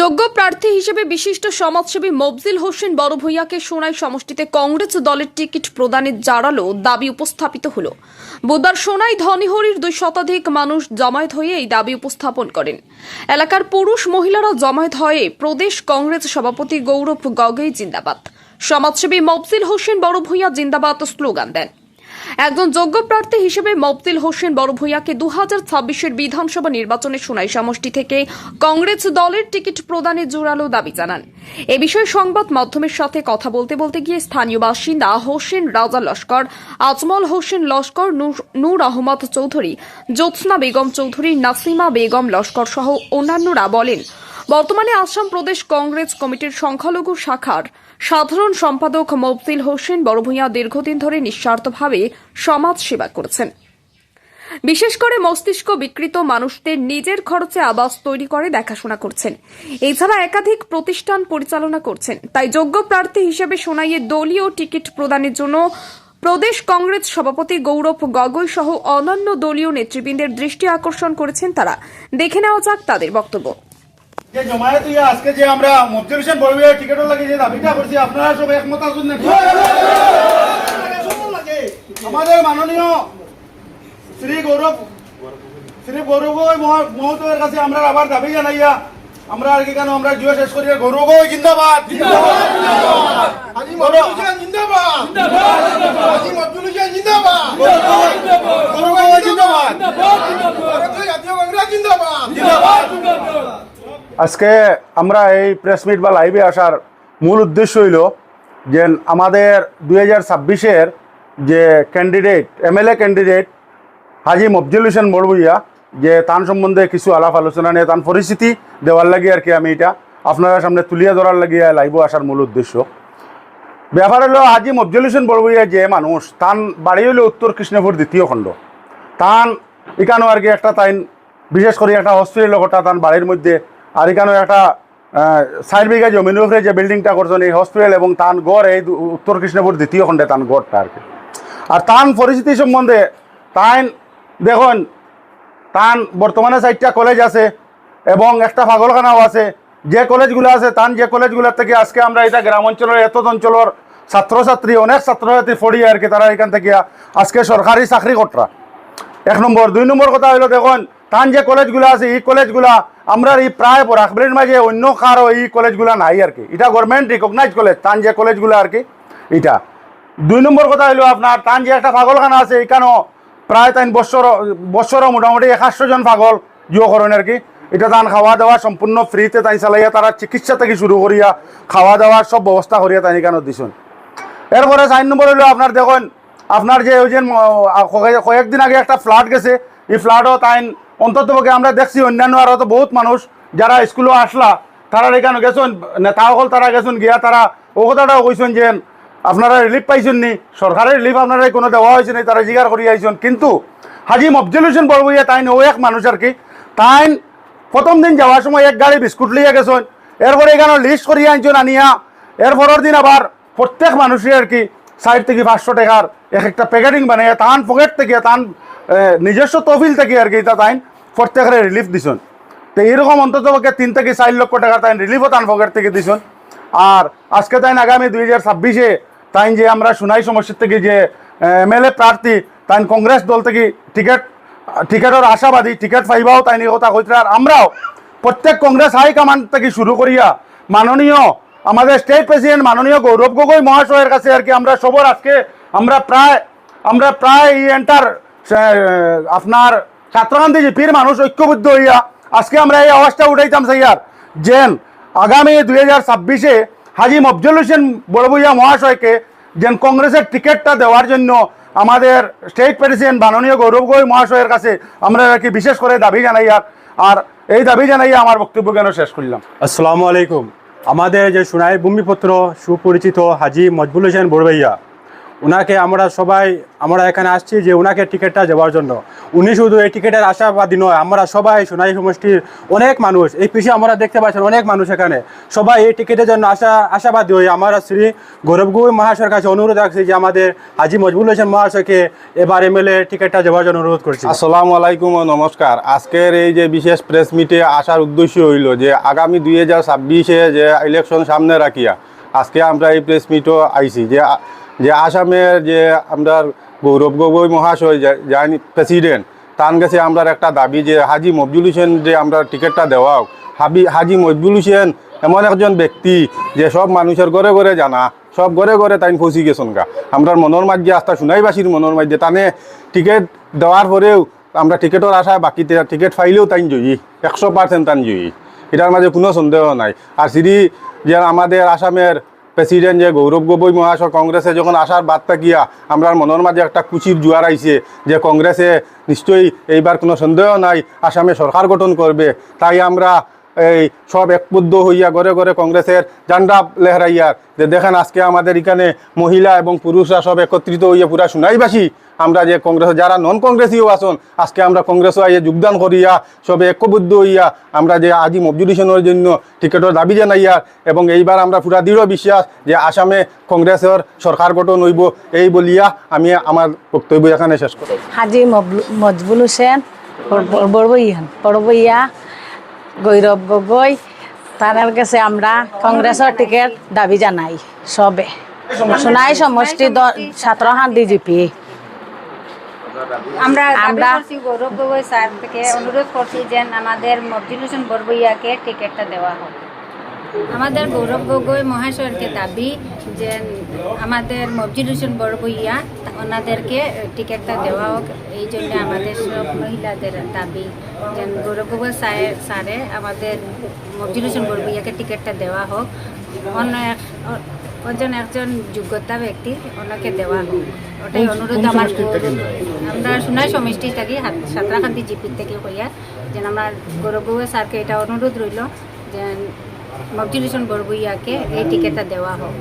যোগ্য প্রার্থী হিসেবে বিশিষ্ট সমাজসেবী মফজিল হোসেন বড় ভূঁইয়াকে সোনাই সমষ্টিতে কংগ্রেস দলের টিকিট প্রদানের জারালো দাবি উপস্থাপিত হল। বুধবার সোনাই ধনীহরির দুই শতাধিক মানুষ জমায়েত হয়ে এই দাবি উপস্থাপন করেন। এলাকার পুরুষ মহিলারা জমায়েত হয়ে প্রদেশ কংগ্রেস সভাপতি গৌরব গগৈ জিন্দাবাদ। সমাজসেবী মফজিল হোসেন বড় ভূঁইয়া জিন্দাবাদ স্লোগান দেন। একজন যোগ্য প্রার্থী হিসেবে মফদিল হোসেন বড়ভূইয়াকে দু হাজার ছাব্বিশের বিধানসভা নির্বাচনে সোনাই সমষ্টি থেকে কংগ্রেস দলের টিকিট প্রদানের জোরালো দাবি জানান। এ বিষয়ে সংবাদ মাধ্যমের সাথে কথা বলতে বলতে গিয়ে স্থানীয় বাসিন্দা হোসেন রাজা লস্কর, আজমল হোসেন লস্কর নূর আহমদ চৌধুরী, জ্যোৎস্না বেগম চৌধুরী, নাসিমা বেগম লস্কর সহ অন্যান্যরা বলেন বর্তমানে আসাম প্রদেশ কংগ্রেস কমিটির সংখ্যালঘু শাখার সাধারণ সম্পাদক মফজিল হোসেন বড়ভূঁইয়া দীর্ঘদিন ধরে নিঃস্বার্থভাবে সমাজ সেবা করেছেন। বিশেষ করে মস্তিষ্ক বিকৃত মানুষদের নিজের খরচে আবাস তৈরি করে দেখাশোনা করছেন। এছাড়া একাধিক প্রতিষ্ঠান পরিচালনা করছেন। তাই যোগ্য প্রার্থী হিসেবে সোনাইয়ে দলীয় টিকিট প্রদানের জন্য প্রদেশ কংগ্রেস সভাপতি গৌরব গগৈ সহ অন্যান্য দলীয় নেতৃবৃন্দের দৃষ্টি আকর্ষণ করেছেন তারা। দেখে নেওয়া যাক তাদের বক্তব্য। যে জমায়েত ইয়া আজকে যে আমরা হোসেন বড়ুয়া টিকেটও লাগে যে দাবিটা করছি আপনারা সব একমত আছেন নাকি? আমাদের মাননীয় শ্রী গৌরব শ্রী গৌরব মহোদয়ের কাছে আমরা আবার দাবি জানাইয়া আমরা আর কি কেন আমরা জিও শেষ করি গৌরব জিন্দাবাদ। হোসেন জিন্দাবাদ। জিন্দাবাদ। গৌরব জিন্দাবাদ ভারতীয় জাতীয় কংগ্রেস জিন্দাবাদ আজকে আমরা এই প্রেস মিট বা লাইভে আসার মূল উদ্দেশ্য হইল যে আমাদের দুই হাজার ছাব্বিশের যে candidate MLA candidate Haji Mofjul Hossain Barbhuiya, যে তান সম্বন্ধে কিছু আলাপ আলোচনা নিয়ে তান পরিস্থিতি দেওয়ার লাগে আর কি আমি এটা আপনারা সামনে তুলিয়া ধরার লাগিয়ে লাইভ আসার মূল উদ্দেশ্য। ব্যাপার হলো হাজি মফজুল হোসেন বড়বুইয়া যে মানুষ তান বাড়ি হইল উত্তর কৃষ্ণপুর দ্বিতীয় খণ্ড। তান এখানেও আর কি একটা তাইন, বিশেষ করে একটা হসপিটাল কথা তান বাড়ির মধ্যে আর এখানে একটা চার বিঘা জমির উপরে যে বিল্ডিংটা করছেন এই হসপিটাল এবং তান গড় এই উত্তর কৃষ্ণপুর দ্বিতীয় খণ্ডে তান গড়টা আর কি। আর তান পরিস্থিতি সম্বন্ধে তাইন, দেখুন, তান বর্তমানে চারটা কলেজ আছে এবং একটা পাগলখানাও আছে। যে কলেজগুলো আছে, তান যে কলেজগুলোর থেকে আজকে আমরা এটা গ্রাম অঞ্চলের এত অঞ্চলের ছাত্রছাত্রী, অনেক ছাত্রছাত্রী পড়ি আর কি তারা এখান থেকে আজকে সরকারি চাকরি কর্তা এক নম্বর। দুই নম্বর কথা হলো, দেখুন তান যে কলেজগুলো আছে, এই কলেজগুলা আমরা এই প্রায় রাখবেন মাঝে অন্য কারও এই কলেজগুলা নাই আর কি। এটা গভর্নমেন্ট রিকগনাইজ কলেজ তান যে কলেজগুলো আর কি, এটা। দুই নম্বর কথা হলো আপনার, তান যে একটা পাগলখানা আছে, এখানেও প্রায় তাই বছর, বছরও মোটামুটি একাশশো জন পাগল যুবকরণ আর কি। এটা তান খাওয়া দাওয়া সম্পূর্ণ ফ্রিতে তাই চালাইয়া তারা চিকিৎসা থেকে শুরু করিয়া খাওয়া দাওয়ার সব ব্যবস্থা করিয়া তাই এখানে দিছেন। এরপরে চার নম্বর হলো আপনার দেখুন, আপনার যে ওই যে কয়েকদিন আগে একটা ফ্লাড গেছে, এই ফ্লাডও তাই অন্তত আমরা দেখছি, অন্যান্য আরও তো বহুত মানুষ যারা স্কুলে আসলা, তারা এখানে গেছেন নেতাসকল তারা গেছেন, গিয়া তারা ও কথাটাও কইছেন যে আপনারা রিলিফ পাইছেন নি, সরকারের রিলিফ আপনারা কোনো দেওয়া হয়েছে নি তারা জিগার করি আইছেন। কিন্তু হাজি মফজুল হোসেন বড়বইয়া তাইন ও এক মানুষ আর কি তাইন প্রথম দিন যাওয়ার সময় এক গাড়ি বিস্কুট লিয়ে গেছেন, এরপরে এখানে লিস্ট করিয়ে আনছেন আনিয়া এরপরের দিন আবার প্রত্যেক মানুষের আর কি সাইড থেকে পাঁচশো টাকার এক একটা প্যাকেটিং বানিয়ে তান পকেট থেকে তান নিজস্ব তহবিল থেকে আর কি এটা তাইন প্রত্যেকের রিলিফ দিছেন। তো এইরকম অন্তত তিন থেকে চার লক্ষ টাকা তাই রিলিফও তান পকেট থেকে দিছেন। আর আজকে তাই আগামী দুই হাজার ছাব্বিশে তাই যে আমরা সোনাই সমস্যার থেকে যে এমএলএ প্রার্থী তাই কংগ্রেস দল থেকে টিকিট, টিকেটের আশাবাদী টিকিট পাইবাও তাই কথা কইতে আর আমরাও প্রত্যেক কংগ্রেস হাইকমান্ড থেকে শুরু করিয়া মাননীয় আমাদের স্টেট প্রেসিডেন্ট মাননীয় গৌরব গগৈ মহাশয়ের কাছে আর কি আমরা সবর আজকে আমরা প্রায় আমরা প্রায় এন্টার আপনার ছাত্রগান্ধী জিপির মানুষ ঐক্যবদ্ধ হইয়া আজকে আমরা এই আওয়াজটা উঠাইতাম সাইয়ার যেন আগামী দুই হাজার ছাব্বিশে হাজি মফজুল হোসেন বড়বুইয়া মহাশয়কে যেন কংগ্রেসের টিকিটটা দেওয়ার জন্য আমাদের স্টেট প্রেসিডেন্ট মাননীয় গৌরব গগৈ মহাশয়ের কাছে আমরা কি বিশেষ করে দাবি জানাইয়া আর এই দাবি জানাইয়া আমার বক্তব্য কেন শেষ করলাম? আসসালামু আলাইকুম। আমাদের যে সোনাই ভূমিপুত্র, সুপরিচিত হাজি মজবুল হোসেন বড়ভাইয়া ওনাকে আমরা সবাই, আমরা এখানে আসছি যে ওনাকে টিকিটটা দেওয়ার জন্য। উনি শুধু এই টিকিটের আশাবাদী নয়, আমরা সবাই সোনাই সমষ্টির অনেক মানুষ। এই পিছিয়ে আমরা দেখতে পাচ্ছেন অনেক মানুষ এখানে। সবাই এই টিকিটের জন্য আশা, আশাবাদী হয়ে আমরা শ্রী গৌরব গগৈ মহাশয়ের কাছে অনুরোধ রাখছি যে আমাদের হাজি মজবুল হোসেন মহাশয়কে এবার এমএলএ টিকিটটা দেওয়ার জন্য অনুরোধ করছি। আসসালামু আলাইকুম ও নমস্কার। আজকের এই যে বিশেষ প্রেস মিটে আসার উদ্দেশ্য হইল যে আগামী দুই হাজার ছাব্বিশে যে ইলেকশন সামনে রাখিয়া, আজকে আমরা এই প্রেস মিটও আইছি যে যে আসামের যে আমরা গৌরব গগৈ মহাশয় যে- যান প্রেসিডেন্ট তার কাছে আমরা একটা দাবি যে হাজি মফজুল হোসেন যে আমরা টিকিটটা দেওয়া হাবি হাজি মফজুল হোসেন এমন একজন ব্যক্তি যে সব মানুষের ঘরে ঘরে জানা, সব ঘরে ঘরে তাই ফসি গেছেন গা। আমরা মনের মাঝে আস্থা শুনাইবাসীর মনের মাঝে, তানে টিকিট দেওয়ার পরেও আমরা টিকিটের আশায় বাকিতে টিকিট পাইলেও তাই জয়ী, একশো পার্সেন্ট তাই জয়ী। এটার মাঝে কোনো সন্দেহ নাই। আর শ্রী যে আমাদের আসামের প্রেসিডেন্ট যে গৌরব গগৈ মহাশয় কংগ্রেসে যখন আসার বার্তা গিয়া আমরা মনের মাঝে একটা কুচির জোয়ার আইছে যে কংগ্রেসে নিশ্চয়ই এইবার কোনো সন্দেহ নাই, আসামে সরকার গঠন করবে। তাই আমরা এই সব একবুদ্ধ হইয়া ঘরে ঘরে কংগ্রেসের জান্ডা লেহরাইয়ার যে দেখেন আজকে আমাদের এখানে মহিলা এবং পুরুষরা সব একত্রিত হইয়া পুরা শুনাইবাসী আমরা যে কংগ্রেস যারা নন কংগ্রেসীও আছেন আজকে আমরা কংগ্রেসও আইয়া যোগদান করিয়া সবে ঐক্যবদ্ধ হইয়া আমরা যে আজি মবজুডিশনের জন্য টিকেটের দাবি জানাইয়া এবং এইবার আমরা পুরা দৃঢ় বিশ্বাস যে আসামে কংগ্রেসের সরকার গঠন হইব এই বলিয়া আমি আমার বক্তব্য এখানে শেষ করি হাজি মজবুল হোসেন বড়বইয়ান বড়বইয়া গৈরব গগৈ তার কাছে আমরা কংগ্রেসের টিকিট দাবি জানাই সবে। সোনাই সমষ্টি দ- ছাত্র শান্তি জিপি আমরা আমরা গৌরব গগৈ স্যার থেকে অনুরোধ করছি যে আমাদের মফজিল হোসেন বরবইয়াকে টিকিটটা দেওয়া হোক। আমাদের গৌরব গগৈ মহাশয়কে দাবি যে আমাদের মফজিল হোসেন বরবইয়া ওনাদেরকে টিকিটটা দেওয়া হোক। এই জন্য আমাদের সব মহিলাদের দাবি যে গৌরব গগৈ স্যার স্যারে আমাদের মফজিল হোসেন বরবইয়াকে টিকিটটা দেওয়া হোক। অন্য এক ওজন একজন যোগ্যতা ব্যক্তি ওনাকে দেওয়া হোক ওটাই অনুরোধ আমার। আমরা সোনাই সমষ্টি থাকি সাঁতরাখান্তি জিপির থেকে হইয়া যেন আমার গৌরব স্যারকে এটা অনুরোধ রইল যে মফজিল হোসেন বরবইয়াকে এই টিকিটটা দেওয়া হোক।